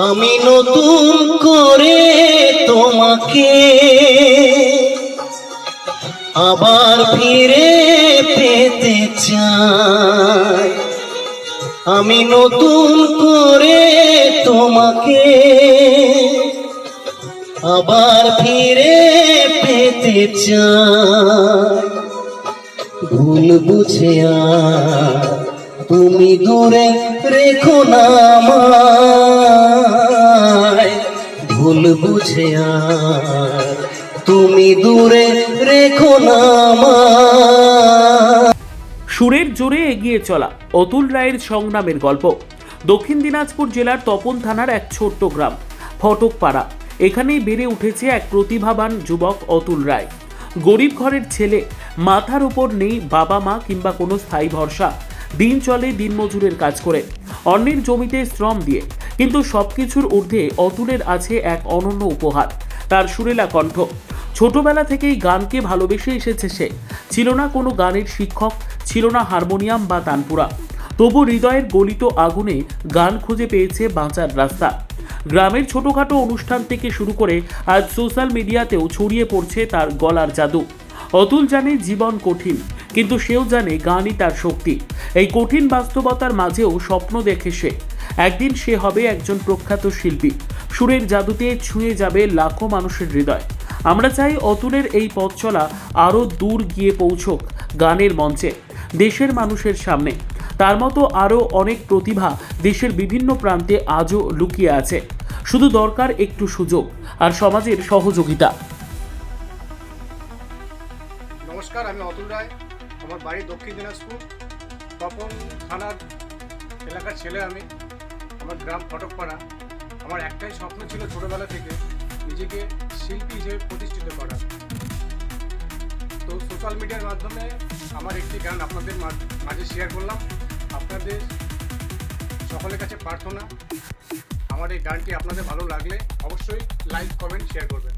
আমি নতুন করে তোমাকে আবার ফিরে পেতে চাই। আমি নতুন করে তোমাকে আবার ফিরে পেতে চাই। ভুল বুঝে আর তুমি দূরে রেখো না ভুল বুঝে তুমি দূরে রেখো না সুরের জোরে এগিয়ে চলা অতুল রায়ের সংগ্রামের গল্প। দক্ষিণ দিনাজপুর জেলার তপন থানার এক ছোট্ট গ্রাম, ফটকপাড়া। এখানেই বেড়ে উঠেছে এক প্রতিভাবান যুবক অতুল রায়। গরিব ঘরের ছেলে, মাথার উপর নেই বাবা মা কিংবা কোনো স্থায়ী ভরসা। দিন চলে দিনমজুরের কাজ করে। অন্যের জমিতে শ্রম দিয়ে। কিন্তু সবকিছুর ঊর্ধ্বে অতুলের আছে এক অনন্য উপহার, তার সুরেলা কণ্ঠ। ছোটবেলা থেকেই গানকে ভালোবেসে এসেছে সে। ছিল না কোনো গানের শিক্ষক, ছিল না হারমোনিয়াম বা তানপুরা। তবু হৃদয়ের গলিত আগুনে গান খুঁজে পেয়েছে বাঁচার রাস্তা। গ্রামের ছোটখাটো অনুষ্ঠান থেকে শুরু করে আজ সোশ্যাল মিডিয়াতেও ছড়িয়ে পড়ছে তার গলার জাদু। অতুল জানে জীবন কঠিন। কিন্তু সেও জানে গানই তার শক্তি। এই কঠিন বাস্তবতার মাঝেও স্বপ্ন দেখে সে। একদিন সে হবে একজন প্রখ্যাত শিল্পী। সুরের জাদুতে ছুঁয়ে যাবে লাখো মানুষের হৃদয়। আমরা চাই অতুলের এই পথ চলা আরও দূর গিয়ে পৌঁছক গানের মঞ্চে, দেশের মানুষের সামনে। তার মতো আরও অনেক প্রতিভা দেশের বিভিন্ন প্রান্তে আজও লুকিয়ে আছে। শুধু দরকার একটু সুযোগ আর সমাজের সহযোগিতা। নমস্কার, আমি অতুল রায়। আমার বাড়ি দক্ষিণ দিনাজপুর। তপন থানার এলাকার ছেলে আমি। আমার গ্রাম ফটকপাড়া। আমার একটাই স্বপ্ন ছিল ছোটোবেলা থেকে নিজেকে শিল্পী হিসেবে প্রতিষ্ঠিত করা। তো সোশ্যাল মিডিয়ার মাধ্যমে আমার একটি গান আপনাদের মাঝে শেয়ার করলাম। আপনাদের সকলের কাছে প্রার্থনা। আমার এই গানটি আপনাদের ভালো লাগলে অবশ্যই লাইক কমেন্ট শেয়ার করবেন।